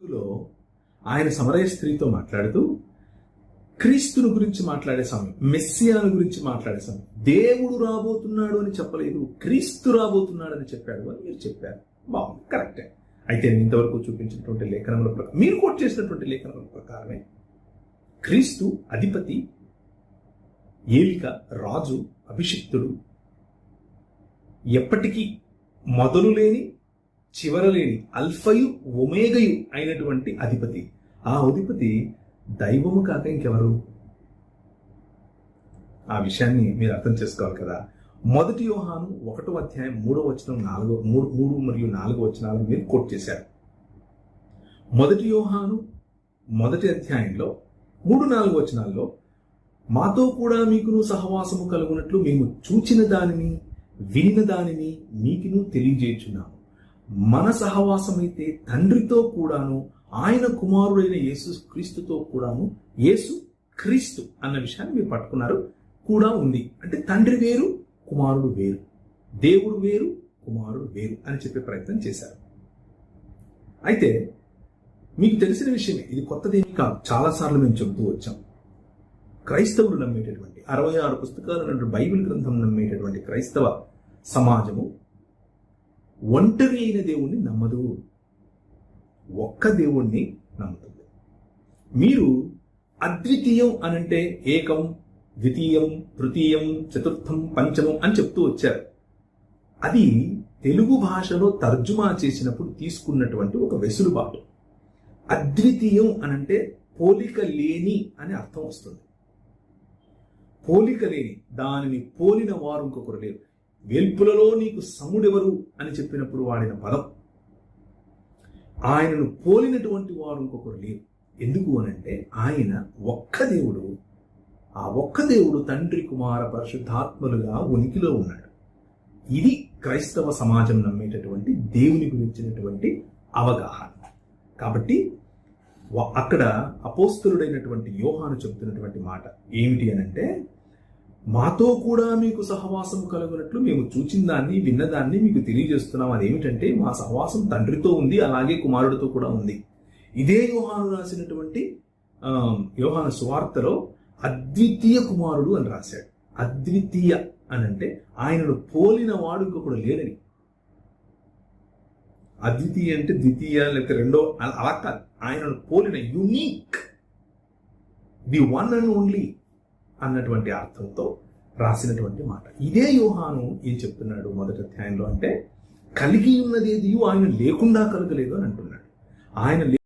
లో ఆయన సమరయ స్త్రీతో మాట్లాడుతూ క్రీస్తును గురించి మాట్లాడే సమయం మెస్సియాను గురించి మాట్లాడే సమయం. దేవుడు రాబోతున్నాడు అని చెప్పలేదు క్రీస్తు రాబోతున్నాడు అని చెప్పాడు అని మీరు చెప్పారు. బాగుంది కరెక్టే. అయితే నేను ఇంతవరకు చూపించినటువంటి లేఖనముల ప్రకారం మీరు కోట్ చేసినటువంటి లేఖనముల ప్రకారమే క్రీస్తు అధిపతి ఏలిక రాజు అభిషిక్తుడు ఎప్పటికీ మొదలు లేని చివరలేని అల్ఫయు ఒమేగయు అయినటువంటి అధిపతి. ఆ అధిపతి దైవము కాక ఇంకెవరు? ఆ విషయాన్ని మీరు అర్థం చేసుకోవాలి కదా. మొదటి యోహాను ఒకటో అధ్యాయం మూడో వచనం నాలుగో మూడు మూడు మరియు నాలుగో వచనాలను మీరు కోట్ చేశారు. మొదటి యోహాను మొదటి అధ్యాయంలో మూడు నాలుగు వచనాల్లో మాతో కూడా మీకును సహవాసము కలుగునట్లు మేము చూచిన దానిని వినిన దానిని మీకును తెలియజేయుచున్నాము. మన సహవాసమైతే తండ్రితో కూడాను ఆయన కుమారుడైన యేసు క్రీస్తుతో కూడాను యేసు క్రీస్తు అన్న విషయాన్ని మీరు పట్టుకున్నారు. కూడా ఉంది. అంటే తండ్రి వేరు కుమారుడు వేరు. దేవుడు వేరు కుమారుడు వేరు అని చెప్పే ప్రయత్నం చేశారు. అయితే మీకు తెలిసిన విషయమే ఇది కొత్తదేమీ కాదు. చాలాసార్లు మేము చెబుతూ వచ్చాం. క్రైస్తవులు నమ్మేటటువంటి అరవై ఆరు పుస్తకాలు బైబిల్ గ్రంథం నమ్మేటటువంటి క్రైస్తవ సమాజము ఒంటరి అయిన దేవుణ్ణి నమ్మదు. ఒక్క దేవుణ్ణి నమ్ముతుంది. మీరు అద్వితీయం అనంటే ఏకం ద్వితీయం తృతీయం చతుర్థం పంచమం అని చెప్తూ వచ్చారు. అది తెలుగు భాషలో తర్జుమా చేసినప్పుడు తీసుకున్నటువంటి ఒక వెసులుబాటు. అద్వితీయం అనంటే పోలిక లేని అని అర్థం వస్తుంది. పోలిక లేని దానిని పోలిన వారు ఇంకొకరు లేరు. వెల్పులలో నీకు సముడెవరు అని చెప్పినప్పుడు వాడిన పదం ఆయనను పోలినటువంటి వారు ఇంకొకరు లేరు ఎందుకు అనంటే ఆయన ఒక్క దేవుడు ఆ ఒక్క దేవుడు తండ్రి కుమార పరిశుద్ధాత్మలుగా ఉనికిలో ఉన్నాడు. ఇది క్రైస్తవ సమాజం నమ్మేటటువంటి దేవుని గురించినటువంటి అవగాహన. కాబట్టి అక్కడ అపోస్తులుడైనటువంటి యోహాను చెబుతున్నటువంటి మాట ఏమిటి అనంటే మాతో కూడా మీకు సహవాసం కలుగునట్లు మేము చూచిన దాన్ని విన్నదాన్ని మీకు తెలియజేస్తున్నాం. అదేమిటంటే మా సహవాసం తండ్రితో ఉంది అలాగే కుమారుడితో కూడా ఉంది. ఇదే యోహాను రాసినటువంటి యోహాను సువార్తలో అద్వితీయ కుమారుడు అని రాశాడు. అద్వితీయ అని అంటే ఆయనను పోలిన వాడు ఇంకొకడు లేడని అద్వితీయ అంటే ద్వితీయ లేకపోతే రెండో అలా కాదు. ఆయనను పోలిన unique. The one and only. అన్నటువంటి అర్థంతో రాసినటువంటి మాట. ఇదే యోహాను ఏం చెప్తున్నాడు మొదటి అధ్యాయంలో అంటే కలిగి ఉన్నదేది ఆయన లేకుండా కలగలేదు అని అంటున్నాడు. ఆయన